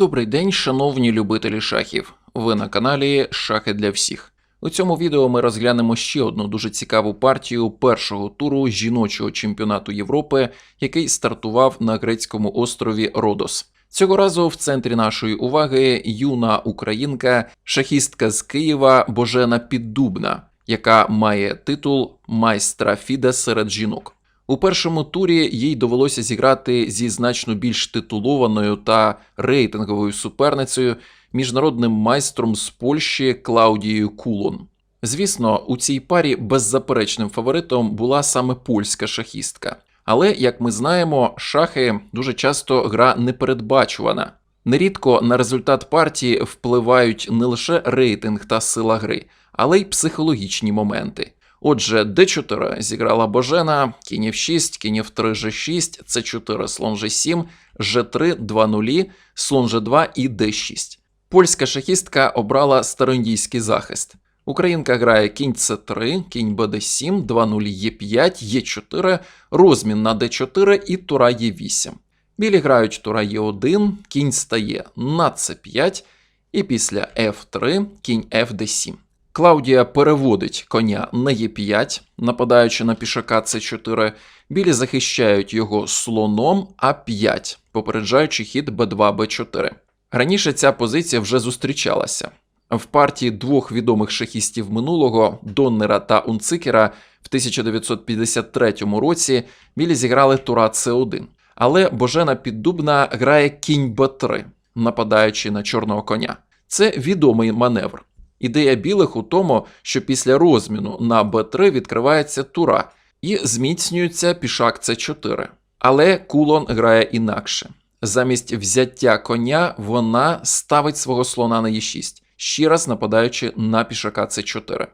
Добрий день, шановні любителі шахів. Ви на каналі Шахи для всіх. У цьому відео ми розглянемо ще одну дуже цікаву партію першого туру жіночого чемпіонату Європи, який стартував на грецькому острові Родос. Цього разу в центрі нашої уваги юна українка, шахістка з Києва Божена Піддубна, яка має титул майстра Фіде серед жінок. У першому турі їй довелося зіграти зі значно більш титулованою та рейтинговою суперницею міжнародним майстром з Польщі Клаудією Кулон. Звісно, у цій парі беззаперечним фаворитом була саме польська шахістка. Але, як ми знаємо, шахи дуже часто гра непередбачувана. Нерідко на результат партії впливають не лише рейтинг та сила гри, але й психологічні моменти. Отже, d4 зіграла Божена, кінь f6, кінь f3, g6, c4, слон g7, g3, 2 нулі, слон g2 і d6. Польська шахістка обрала староіндійський захист. Українка грає кінь c3, кінь bd7, 2 нулі e5, e4, розмін на d4 і тура e8. Білі грають тура e1, кінь стає на c5, і після f3 кінь fd7. Клаудія переводить коня на Е5, нападаючи на пішака С4. Білі захищають його слоном А5, попереджаючи хід Б2, Б4. Раніше ця позиція вже зустрічалася. В партії двох відомих шахістів минулого Доннера та Унцикера в 1953 році білі зіграли тура С1. Але Божена Піддубна грає кінь Б3, нападаючи на чорного коня. Це відомий маневр. Ідея білих у тому, що після розміну на Б3 відкривається тура і зміцнюється пішак С4. Але кулон грає інакше. Замість взяття коня вона ставить свого слона на Е6, ще раз нападаючи на пішака С4.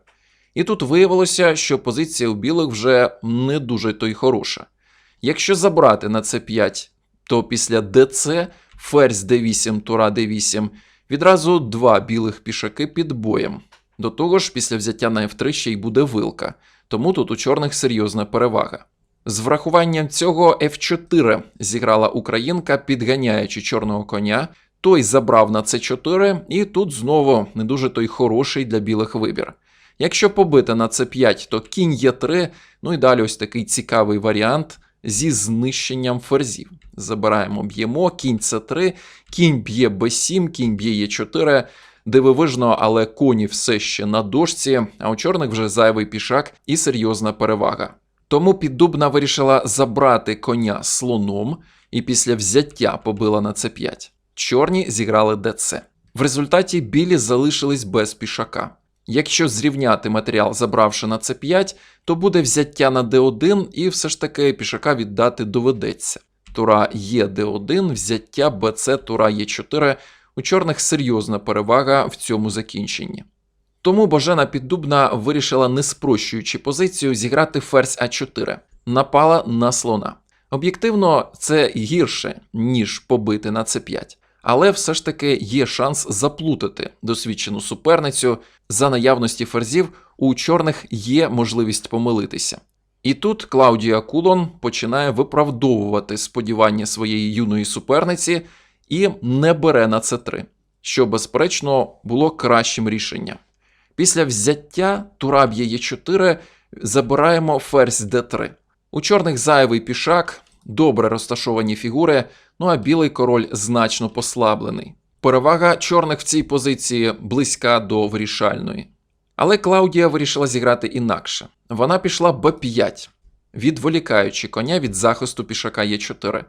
І тут виявилося, що позиція у білих вже не дуже то й хороша. Якщо забрати на С5, то після ДЦ ферзь Д8, тура Д8 Відразу два білих пішаки під боєм. До того ж, після взяття на F3 ще й буде вилка, тому тут у чорних серйозна перевага. З врахуванням цього F4 зіграла українка, підганяючи чорного коня, той забрав на C4, і тут знову не дуже той хороший для білих вибір. Якщо побити на C5, то кінь Е3, ну і далі ось такий цікавий варіант зі знищенням ферзів. Забираємо, б'ємо, кінь С3, кінь б'є Б7, кінь б'є Е4. Дивовижно, але коні все ще на дошці, а у чорних вже зайвий пішак і серйозна перевага. Тому піддубна вирішила забрати коня слоном і після взяття побила на С5. Чорні зіграли ДЦ. В результаті білі залишились без пішака. Якщо зрівняти матеріал, забравши на С5, то буде взяття на Д1 і все ж таки пішака віддати доведеться. Тура Є Д1, взяття БЦ, тура Е4. У чорних серйозна перевага в цьому закінченні. Тому Божена Піддубна вирішила, не спрощуючи позицію, зіграти ферзь А4, напала на слона. Об'єктивно, це гірше, ніж побити на С5, але все ж таки є шанс заплутати досвідчену суперницю. За наявності ферзів у чорних є можливість помилитися. І тут Клаудія Кулон починає виправдовувати сподівання своєї юної суперниці і не бере на С3, що, безперечно, було кращим рішенням. Після взяття тура б'є Е4 забираємо ферзь Д3. У чорних зайвий пішак, добре розташовані фігури, ну а білий король значно послаблений. Перевага чорних в цій позиції близька до вирішальної. Але Клаудія вирішила зіграти інакше. Вона пішла Б5, відволікаючи коня від захисту пішака Е4.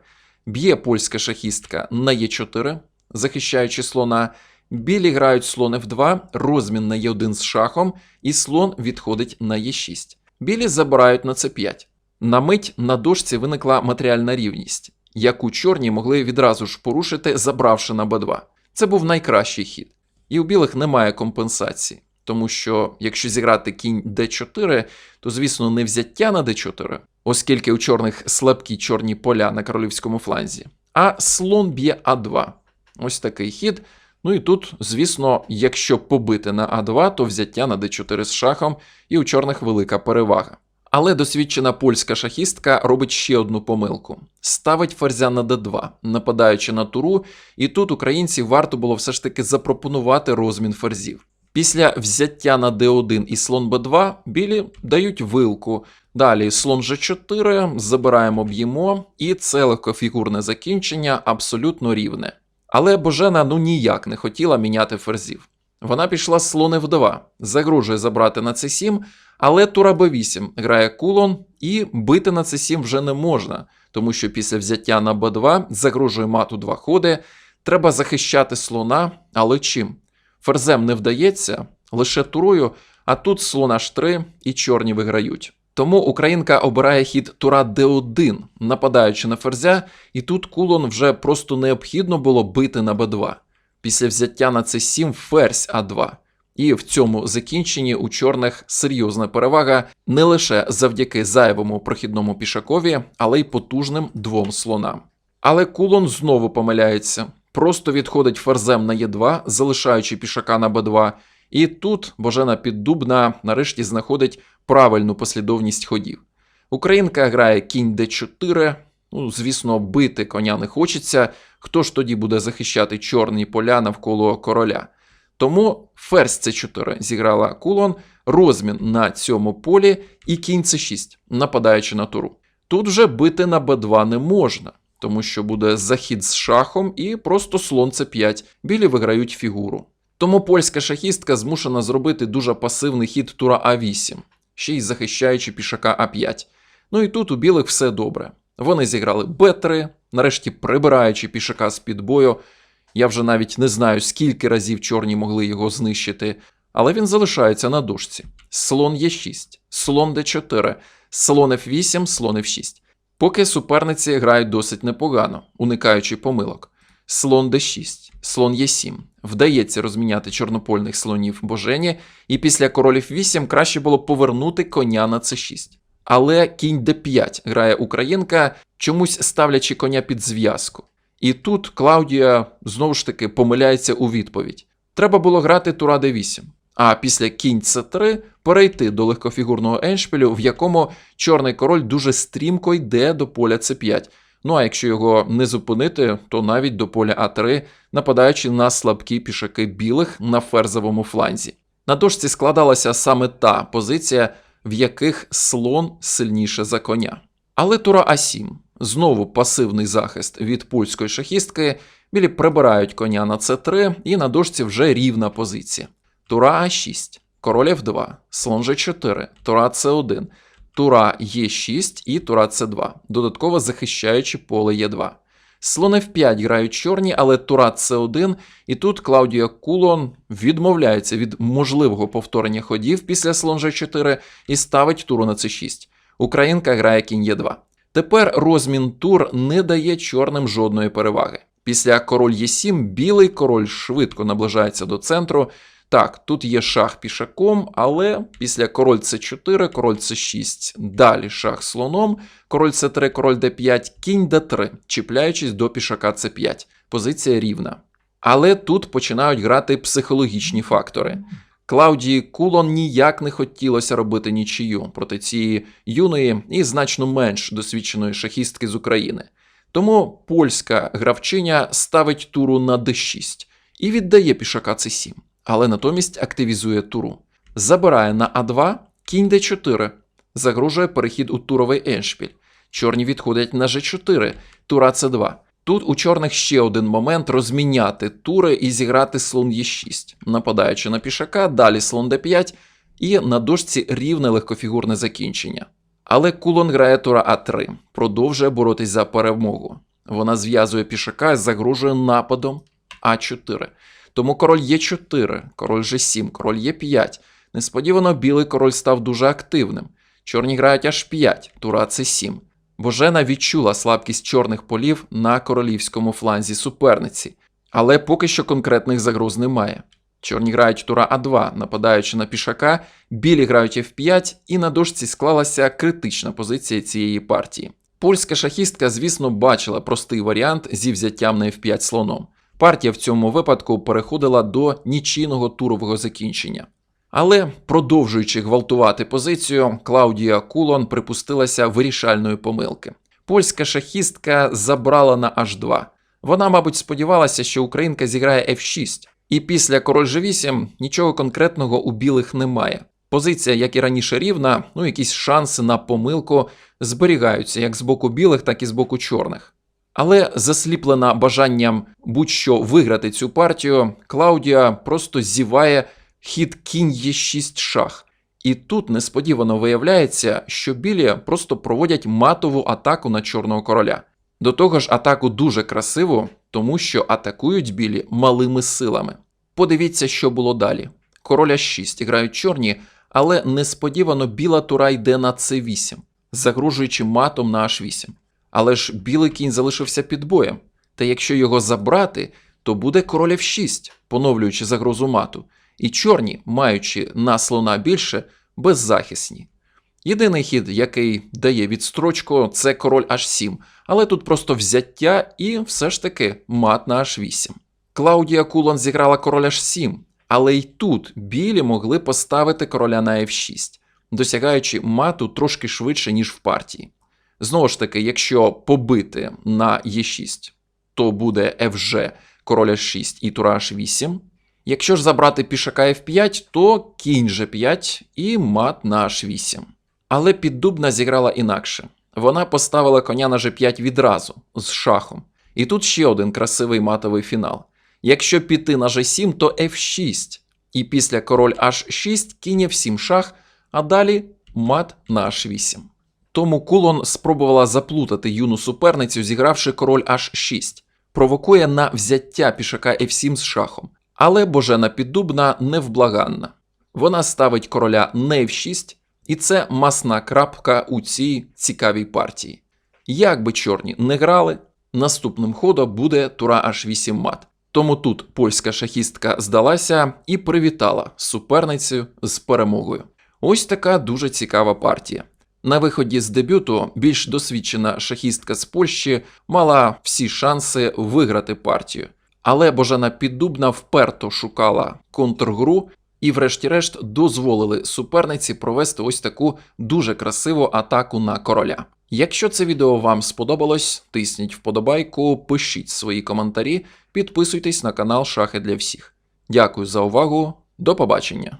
Б'є польська шахістка на Е4, захищаючи слона. Білі грають слон F2, розмін на Е1 з шахом, і слон відходить на Е6. Білі забирають на С5. На мить на дошці виникла матеріальна рівність, яку чорні могли відразу ж порушити, забравши на Б2. Це був найкращий хід. І у білих немає компенсації. Тому що якщо зіграти кінь d4, то, звісно, не взяття на d4, оскільки у чорних слабкі чорні поля на королівському фланзі, а слон б'є а2. Ось такий хід. Ну і тут, звісно, якщо побити на а2, то взяття на d4 з шахом, і у чорних велика перевага. Але досвідчена польська шахістка робить ще одну помилку: ставить ферзя на d2, нападаючи на туру, і тут українці варто було все ж таки запропонувати розмін ферзів. Після взяття на d1 і слон b2 білі дають вилку. Далі слон g4, забираємо б'ємо, і це легкофігурне закінчення абсолютно рівне. Але Божена ну ніяк не хотіла міняти ферзів. Вона пішла слон f2, загрожує забрати на c7, але тура b8 грає кулон, і бити на c7 вже не можна, тому що після взяття на b2 загрожує мату два ходи. Треба захищати слона, але чим? Ферзем не вдається, лише турою, а тут слон h3 і чорні виграють. Тому українка обирає хід тура d1, нападаючи на ферзя, і тут кулон вже просто необхідно було бити на b2. Після взяття на c7 ферзь а2. І в цьому закінченні у чорних серйозна перевага не лише завдяки зайвому прохідному пішакові, але й потужним двом слонам. Але кулон знову помиляється, просто відходить ферзем на Е2, залишаючи пішака на Б2. І тут Божена Піддубна нарешті знаходить правильну послідовність ходів. Українка грає кінь d4. Ну, звісно, бити коня не хочеться. Хто ж тоді буде захищати чорні поля навколо короля? Тому ферзь c4 зіграла кулон, розмін на цьому полі і кінь c6, нападаючи на туру. Тут вже бити на b2 не можна, тому що буде захід з шахом і просто слон c5. Білі виграють фігуру. Тому польська шахістка змушена зробити дуже пасивний хід тура А8, ще й захищаючи пішака А5. Ну і тут у білих все добре. Вони зіграли Б3, нарешті прибираючи пішака з під бою. Я вже навіть не знаю, скільки разів чорні могли його знищити, але він залишається на дошці. Слон Е6, слон Д4, слон F8, слон F6. Поки суперниці грають досить непогано, уникаючи помилок. Слон d6, слон Е7. Вдається розміняти чорнопольних слонів Божені, і після королів 8 краще було повернути коня на c6. Але кінь d5 грає українка, чомусь ставлячи коня під зв'язку. І тут Клаудія знову ж таки помиляється у відповідь. Треба було грати тура d8, а після кінь c3 перейти до легкофігурного еншпілю, в якому чорний король дуже стрімко йде до поля c5. Ну а якщо його не зупинити, то навіть до поля А3, нападаючи на слабкі пішаки білих на ферзовому фланзі. На дошці складалася саме та позиція, в яких слон сильніше за коня. Але тура А7 знову пасивний захист від польської шахістки. Білі прибирають коня на С3, і на дошці вже рівна позиція. Тура А6, король F2, слон G4, тура С1, тура Е6 і тура С2, додатково захищаючи поле Е2. Слон F5 грають чорні, але тура С1, і тут Клаудія Кулон відмовляється від можливого повторення ходів після слон G4 і ставить туру на С6. Українка грає кінь Е2. Тепер розмін тур не дає чорним жодної переваги. Після король Е7 білий король швидко наближається до центру. Так, тут є шах пішаком, але після король С4, король С6, далі шах слоном, король С3, король Д5, кінь Д3, чіпляючись до пішака С5. Позиція рівна. Але тут починають грати психологічні фактори. Клаудії Кулон ніяк не хотілося робити нічию проти цієї юної і значно менш досвідченої шахістки з України. Тому польська гравчиня ставить туру на d6 і віддає пішака c7, але натомість активізує туру. Забирає на а2, кінь d4, загрожує перехід у туровий еншпіль. Чорні відходять на g4, тура c2. Тут у чорних ще один момент розміняти тури і зіграти слон Е6, нападаючи на пішака, далі слон d5 і на дошці рівне легкофігурне закінчення. Але кулон грає тура А3, продовжує боротись за перемогу. Вона зв'язує пішака і загрожує нападом А4. Тому король Е4, король G7, король Е5. Несподівано білий король став дуже активним. Чорні грають аж 5, тура С7. Божена відчула слабкість чорних полів на королівському фланзі суперниці, але поки що конкретних загроз немає. Чорні грають тура А2, нападаючи на пішака, білі грають F5, і на дошці склалася критична позиція цієї партії. Польська шахістка, звісно, бачила простий варіант зі взяттям на F5 слоном. Партія в цьому випадку переходила до нічийного турового закінчення. Але, продовжуючи гвалтувати позицію, Клаудія Кулон припустилася вирішальної помилки. Польська шахістка забрала на H2. Вона, мабуть, сподівалася, що українка зіграє F6, і після король G8 нічого конкретного у білих немає. Позиція, як і раніше, рівна, ну якісь шанси на помилку зберігаються як з боку білих, так і з боку чорних. Але засліплена бажанням будь-що виграти цю партію, Клаудія просто зіває хід кінь Е6 шах. І тут несподівано виявляється, що білі просто проводять матову атаку на чорного короля. До того ж, атаку дуже красиву, тому що атакують білі малими силами. Подивіться, що було далі. Короля 6 грають чорні, але несподівано біла тура йде на c8, загрожуючи матом на h8. Але ж білий кінь залишився під боєм. Та якщо його забрати, то буде король f6, поновлюючи загрозу мату, і чорні, маючи на слона більше, беззахисні. Єдиний хід, який дає відстрочку, це король h7, але тут просто взяття і все ж таки мат на h8. Клаудія Кулон зіграла король h7, але й тут білі могли поставити короля на f6, досягаючи мату трошки швидше, ніж в партії. Знову ж таки, якщо побити на e6, то буде fg, король h6 і тура h8. Якщо ж забрати пішака f5, то кінь g5 і мат на h8. Але піддубна зіграла інакше. Вона поставила коня на g5 відразу з шахом. І тут ще один красивий матовий фінал. Якщо піти на g7, то f6. І після король h6 кінь f7 шах, а далі мат на h8. Тому Кулон спробувала заплутати юну суперницю, зігравши король h6, провокує на взяття пішака f7 з шахом. Але Божена Піддубна невблаганна. Вона ставить короля на f6, і це масна крапка у цій цікавій партії. Як би чорні не грали, наступним ходом буде тура h8 мат. Тому тут польська шахістка здалася і привітала суперницю з перемогою. Ось така дуже цікава партія. На виході з дебюту більш досвідчена шахістка з Польщі мала всі шанси виграти партію. Але Божена Піддубна вперто шукала контргру і, врешті-решт, дозволили суперниці провести ось таку дуже красиву атаку на короля. Якщо це відео вам сподобалось, тисніть вподобайку, пишіть свої коментарі, підписуйтесь на канал Шахи для всіх. Дякую за увагу, до побачення!